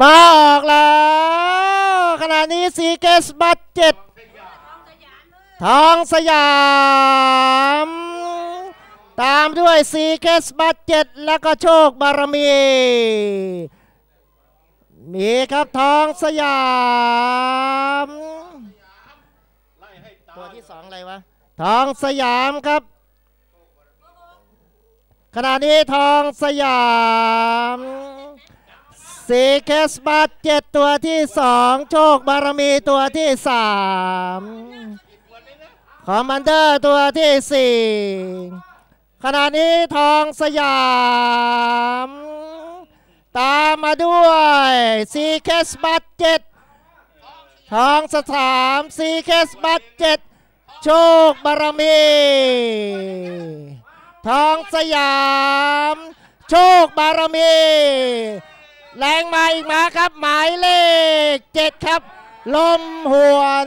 มาออกแล้วขณะนี้ซีเกสบัตเจ็ดทองสยาม ตามด้วยซีเกสบัตเจ็ดแล้วก็โชคบารมี มีครับทองสยาม ตัวที่สองอะไรวะทองสยามครับขณะนี้ทองสยาม สีเคสบัตเจ็ดตัวที่สองโชคบารมีตัวที่สามคอมมานเดอร์ตัวที่สี่ขณะนี้ทองสยาม ตามมาด้วยซีเคสบัตเจ็ดทองสถามซีเคสบัตเจ็ดโชคบารมี ทองสยาม โชคบารมี แรงมาอีกมาครับ หมายเลขเจ็ดครับ ลมหวน